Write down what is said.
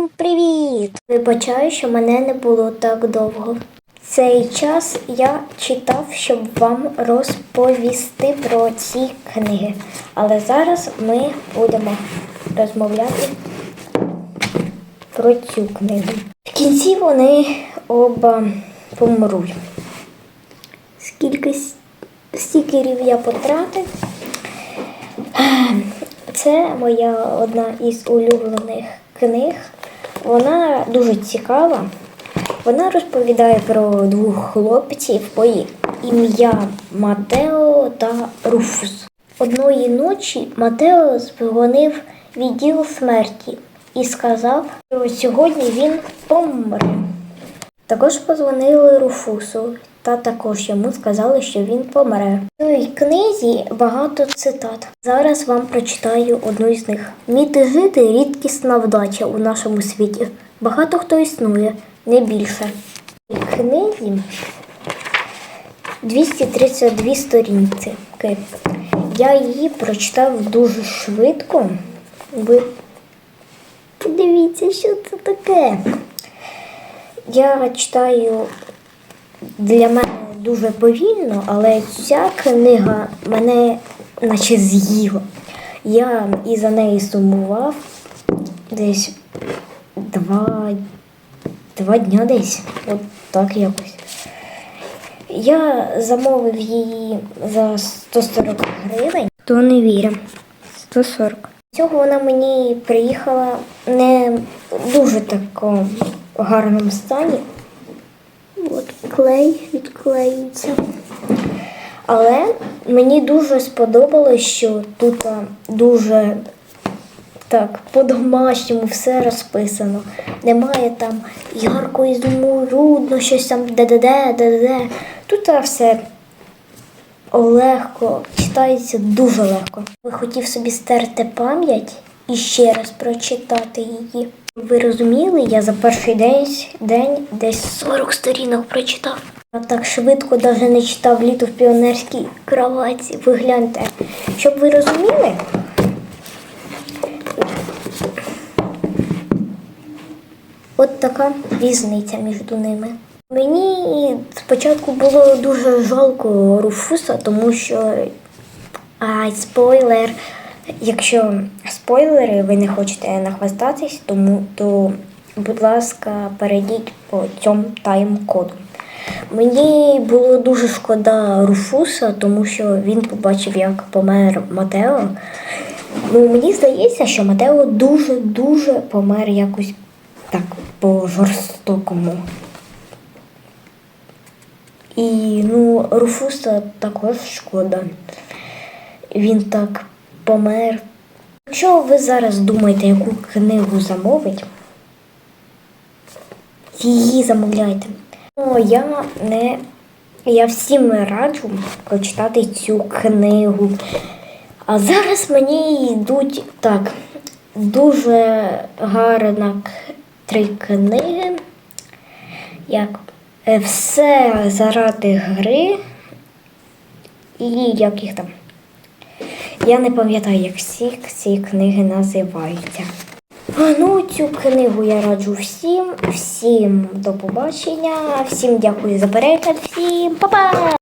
Всім привіт! Вибачаю, що мене не було так довго. Цей час я читав, щоб вам розповісти про ці книги. Але зараз ми будемо розмовляти про цю книгу. В кінці вони оба помруть. Скільки стікерів я потратив? Це моя одна із улюблених книг. Вона дуже цікава. Вона розповідає про двох хлопців ім'я Матео та Руфус. Одної ночі Матео дзвонив відділ смерті і сказав, що сьогодні він помре. Також позвонили Руфусу та також йому сказали, що він помре. В цій книзі багато цитат. Зараз вам прочитаю одну з них. Вміти жити рідкісна вдача у нашому світі. Багато хто існує, не більше. Цій книзі 232 сторінки. Я її прочитав дуже швидко. Ви подивіться, що це таке. Я читаю для мене дуже повільно, але ця книга мене наче з'їла. Я і за неї сумував десь два, два дня десь. От так якось. Я замовив її за 140 гривень. Хто не вірить. 140. Цього вона мені приїхала не дуже такому гарному стані. От клей відклеюється. Але мені дуже сподобалось, що тут дуже так по-домашньому все розписано. Немає там ярко ізумрудно, щось там де-де-де, де-де. Тут все легко, читається дуже легко. Я хотів собі стерти пам'ять і ще раз прочитати її. Ви розуміли, я за перший день, день десь 40 сторінок прочитав. Я так швидко навіть не читав літо в піонерській кроваті. Ви гляньте. Щоб ви розуміли, от така різниця між ними. Мені спочатку було дуже жалко Руфуса, тому що Ай, спойлер. Якщо спойлери, ви не хочете нахвастатись, тому то, будь ласка, перейдіть по цьому тайм-коду. Мені було дуже шкода Руфуса, тому що він побачив, як помер Матео. Ну, мені здається, що Матео дуже-дуже помер якось так по-жорстокому. І ну, Руфуса також шкода. Він так помер. Якщо ви зараз думаєте, яку книгу замовить, її замовляйте. Ну, я не. Я всім раджу прочитати цю книгу. А зараз мені йдуть так. Дуже гарна три книги. Як е, все заради гри. І як їх там. Я не пам'ятаю, як всі ці книги називаються. Ну, цю книгу я раджу всім. Всім до побачення. Всім дякую за перегляд. Всім па-па!